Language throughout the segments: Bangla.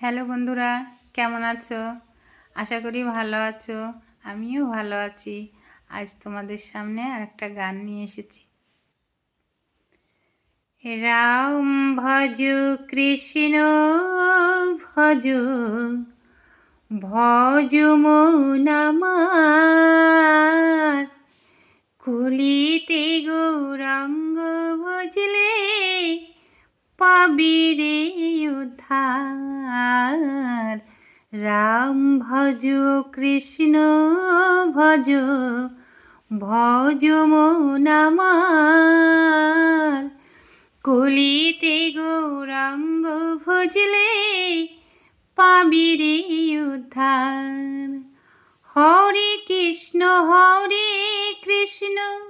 হ্যালো বন্ধুরা, কেমন আছো? আশা করি ভালো আছো। আমিও ভালো আছি। আজ তোমাদের সামনে আর একটা গান নিয়ে এসেছি। রাম ভজ কৃষ্ণ ভজ ভজ মনামার কলিতে গৌরাঙ্গ ভজলে পাবিরে উদ্ধার। রাম ভজ, কৃষ্ণ ভজ ভজ মনামার কলিতে গৌরাঙ্গ ভজলে পাবিরে উদ্ধার। হরে কৃষ্ণ হরে কৃষ্ণ।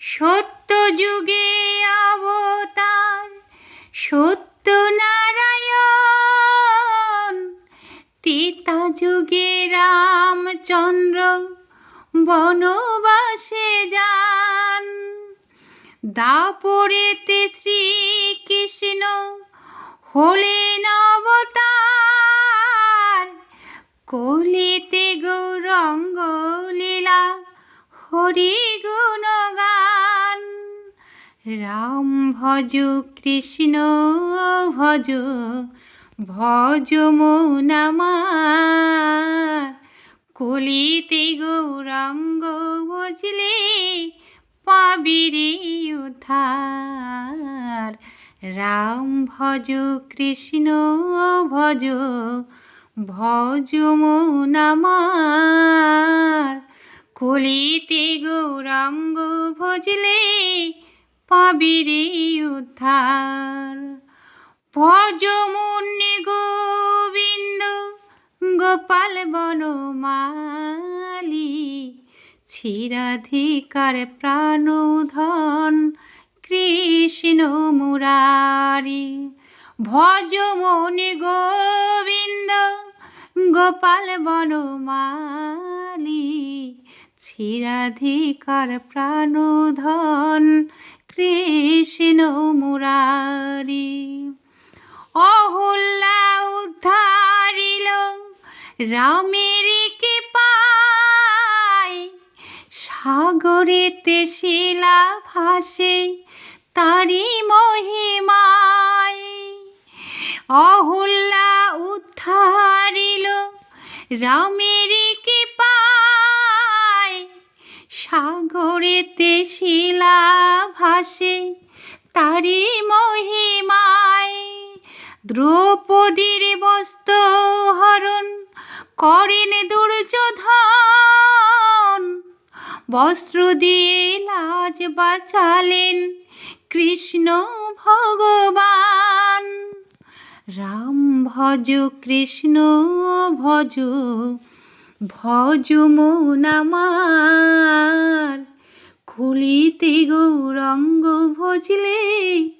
সত্য যুগে অবতার, সত্য নারায়ণ। তিতা যুগে রামচন্দ্র বনবাসে যান। দাপরেতে শ্রীকৃষ্ণ হলেন অবতার। কলিতে গৌরঙ্গ লীলা হরি গুণগান রাম ভজ কৃষ্ণ ভজ ভজ মনামার কলিতে গৌরাঙ্গ ভজলে পাবিরে উদ্ধার। রাম ভজ কৃষ্ণ ভজ ভজ মনামার কলিতে গৌরাঙ্গ ভজলে পাবিরে উদ্ধার। ভজ মুন্নি গোবিন্দ, গোপাল বনমালি। ছিরাধিকার প্রাণধন, কৃষ্ণ মুরারি। ভজ মনি গোবিন্দ, গোপাল বনমালি। ছিরাধিকার প্রাণধন কৃষ্ণ মুরারি। অহুল্লা উদ্ধারিল রামের কে পায় সাগরেতে শিলা ভাসে তারি মহিমায়। অহুল্লা উদ্ধারিল রামের সাগরেতে শিলা ভাসে তারি মহিমায় দ্রৌপদীর বস্ত্র হরণ করেন দুর্যোধন। বস্ত্র দিয়ে লাজ বাঁচালেন কৃষ্ণ ভগবান। রাম ভজ কৃষ্ণ ভজ ভজ মনামার খুলিতে গৌরঙ্গ ভজলে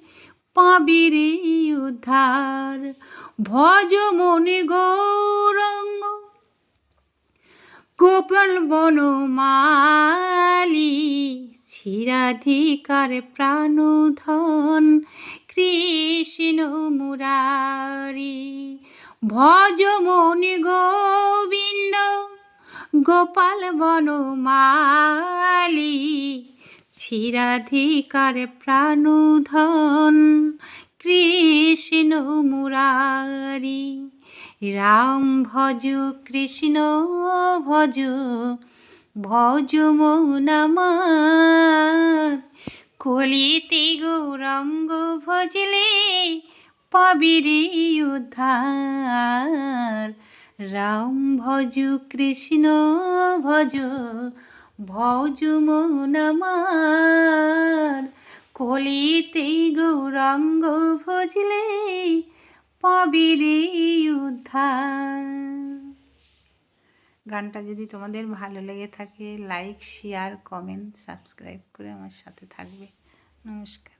পাবিরে উদ্ধার। ভজ মনে গৌরঙ্গ, গোপাল বনমালি শিরাধিকার প্রাণধন, কৃষ্ণ মুরারি। ভজ মনে গোবিন্দ, গোপাল বনমালি শিরাধিকার প্রাণধন, কৃষ্ণ মুরারি, রাম ভজ, কৃষ্ণ ভজ ভজ মনামার। কলিতে গৌরঙ্গ ভজলে পাবিরে উদ্ধার। রাম ভজ কৃষ্ণ ভজ ভজ মনামার কলিতে গৌরাঙ্গ ভজলে পবিরে উদ্ধার। গানটা যদি তোমাদের ভালো লেগে থাকে লাইক শেয়ার কমেন্ট সাবস্ক্রাইব করে আমার সাথে থাকবে। নমস্কার।